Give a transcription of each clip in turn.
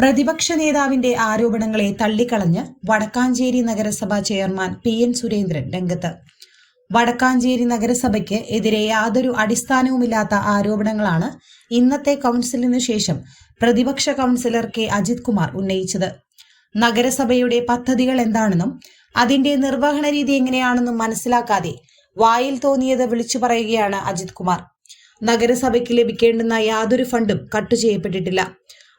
പ്രതിപക്ഷ നേതാവിന്റെ ആരോപണങ്ങളെ തള്ളിക്കളഞ്ഞ് വടക്കാഞ്ചേരി നഗരസഭാ ചെയർമാൻ പി എൻ സുരേന്ദ്രൻ രംഗത്ത്. വടക്കാഞ്ചേരി നഗരസഭയ്ക്ക് എതിരെ യാതൊരു അടിസ്ഥാനവുമില്ലാത്ത ആരോപണങ്ങളാണ് ഇന്നത്തെ കൗൺസിലിനു ശേഷം പ്രതിപക്ഷ കൗൺസിലർ കെ. അജിത് കുമാർ ഉന്നയിച്ചത്. നഗരസഭയുടെ പദ്ധതികൾ എന്താണെന്നും അതിന്റെ നിർവഹണ രീതി എങ്ങനെയാണെന്നും മനസ്സിലാക്കാതെ വായിൽ തോന്നിയത് വിളിച്ചു പറയുകയാണ് അജിത് കുമാർ. നഗരസഭയ്ക്ക് ലഭിക്കേണ്ടുന്ന യാതൊരു ഫണ്ടും കട്ട് ചെയ്യപ്പെട്ടിട്ടില്ല.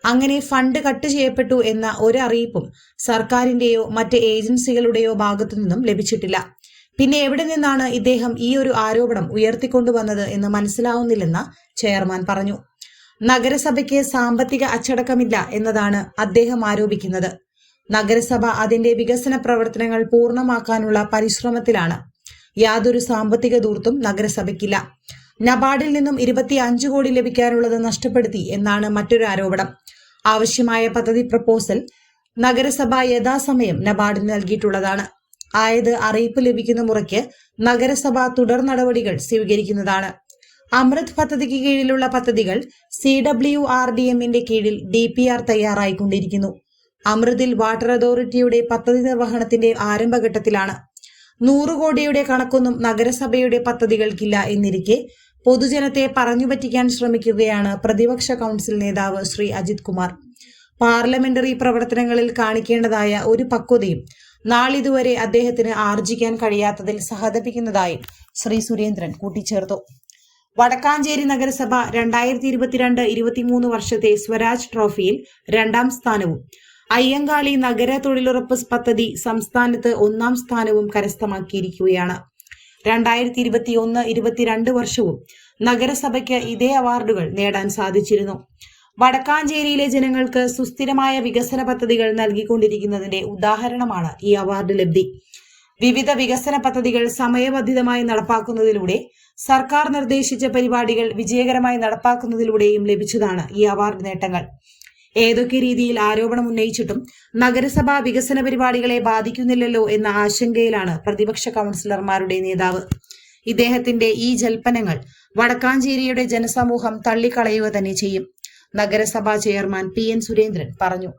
അങ്ങനെ ഫണ്ട് കട്ട് ചെയ്യപ്പെട്ടു എന്ന ഒരു അറിയിപ്പും സർക്കാരിന്റെയോ മറ്റ് ഏജൻസികളുടെയോ ഭാഗത്തു നിന്നും ലഭിച്ചിട്ടില്ല. പിന്നെ എവിടെ നിന്നാണ് ഇദ്ദേഹം ഈ ഒരു ആരോപണം ഉയർത്തിക്കൊണ്ടുവന്നത് എന്ന് മനസ്സിലാവുന്നില്ലെന്ന് ചെയർമാൻ പറഞ്ഞു. നഗരസഭയ്ക്ക് സാമ്പത്തിക അച്ചടക്കമില്ല എന്നതാണ് അദ്ദേഹം ആരോപിക്കുന്നത്. നഗരസഭ അതിന്റെ വികസന പ്രവർത്തനങ്ങൾ പൂർണമാക്കാനുള്ള പരിശ്രമത്തിലാണ്. യാതൊരു സാമ്പത്തിക ദൂർത്തും നഗരസഭയ്ക്കില്ല. നബാർഡിൽ നിന്നും ഇരുപത്തി അഞ്ച് കോടി ലഭിക്കാനുള്ളത് നഷ്ടപ്പെടുത്തി എന്നാണ് മറ്റൊരു ആരോപണം. ആവശ്യമായ പദ്ധതി പ്രപ്പോസൽ നഗരസഭ യഥാസമയം നബാർഡിന് നൽകിയിട്ടുള്ളതാണ്. ആയത് അറിയിപ്പ് ലഭിക്കുന്ന മുറയ്ക്ക് നഗരസഭ തുടർ നടപടികൾ സ്വീകരിക്കുന്നതാണ്. അമൃത് പദ്ധതിക്ക് കീഴിലുള്ള പദ്ധതികൾ സി ഡബ്ല്യു ആർ ഡി എമ്മിന്റെ കീഴിൽ ഡി പി ആർ തയ്യാറായിക്കൊണ്ടിരിക്കുന്നു. അമൃതിൽ വാട്ടർ അതോറിറ്റിയുടെ പദ്ധതി നിർവഹണത്തിന്റെ ആരംഭഘട്ടത്തിലാണ്. നൂറ് കോടിയുടെ കണക്കൊന്നും നഗരസഭയുടെ പദ്ധതികൾക്കില്ല എന്നിരിക്കെ പൊതുജനത്തെ പറഞ്ഞു പറ്റിക്കാൻ ശ്രമിക്കുകയാണ് പ്രതിപക്ഷ കൗൺസിൽ നേതാവ് ശ്രീ അജിത് കുമാർ. പാർലമെന്ററി പ്രവർത്തനങ്ങളിൽ കാണിക്കേണ്ടതായ ഒരു പക്വതയും നാളിതുവരെ അദ്ദേഹത്തിന് ആർജിക്കാൻ കഴിയാത്തതിൽ സഹതപിക്കുന്നതായി ശ്രീ സുരേന്ദ്രൻ കൂട്ടിച്ചേർത്തു. വടക്കാഞ്ചേരി നഗരസഭ രണ്ടായിരത്തി ഇരുപത്തിരണ്ട് ഇരുപത്തിമൂന്ന് വർഷത്തെ സ്വരാജ് ട്രോഫിയിൽ രണ്ടാം സ്ഥാനവും അയ്യങ്കാളി നഗര തൊഴിലുറപ്പ് പദ്ധതി സംസ്ഥാനത്ത് ഒന്നാം സ്ഥാനവും കരസ്ഥമാക്കിയിരിക്കുകയാണ്. രണ്ടായിരത്തി ഇരുപത്തി ഒന്ന് ഇരുപത്തിരണ്ട് വർഷവും നഗരസഭയ്ക്ക് ഇതേ അവാർഡുകൾ നേടാൻ സാധിച്ചിരുന്നു. വടക്കാഞ്ചേരിയിലെ ജനങ്ങൾക്ക് സുസ്ഥിരമായ വികസന പദ്ധതികൾ നൽകിക്കൊണ്ടിരിക്കുന്നതിന്റെ ഉദാഹരണമാണ് ഈ അവാർഡ് ലബ്ധി. വിവിധ വികസന പദ്ധതികൾ സമയബന്ധിതമായി നടപ്പാക്കുന്നതിലൂടെ സർക്കാർ നിർദ്ദേശിച്ച പരിപാടികൾ വിജയകരമായി നടപ്പാക്കുന്നതിലൂടെയും ലഭിച്ചതാണ് ഈ അവാർഡ് നേട്ടങ്ങൾ. ഏതൊക്കെ രീതിയിൽ ആരോപണം ഉന്നയിച്ചിട്ടും നഗരസഭാ വികസന പരിപാടികളെ ബാധിക്കുന്നില്ലല്ലോ എന്ന ആശങ്കയിലാണ് പ്രതിപക്ഷ കൗൺസിലർമാരുടെ നേതാവ്. ഇദ്ദേഹത്തിന്റെ ഈ ജൽപ്പനങ്ങൾ വടക്കാഞ്ചേരിയുടെ ജനസമൂഹം തള്ളിക്കളയുക തന്നെ ചെയ്യും നഗരസഭാ ചെയർമാൻ പി എൻ സുരേന്ദ്രൻ പറഞ്ഞു.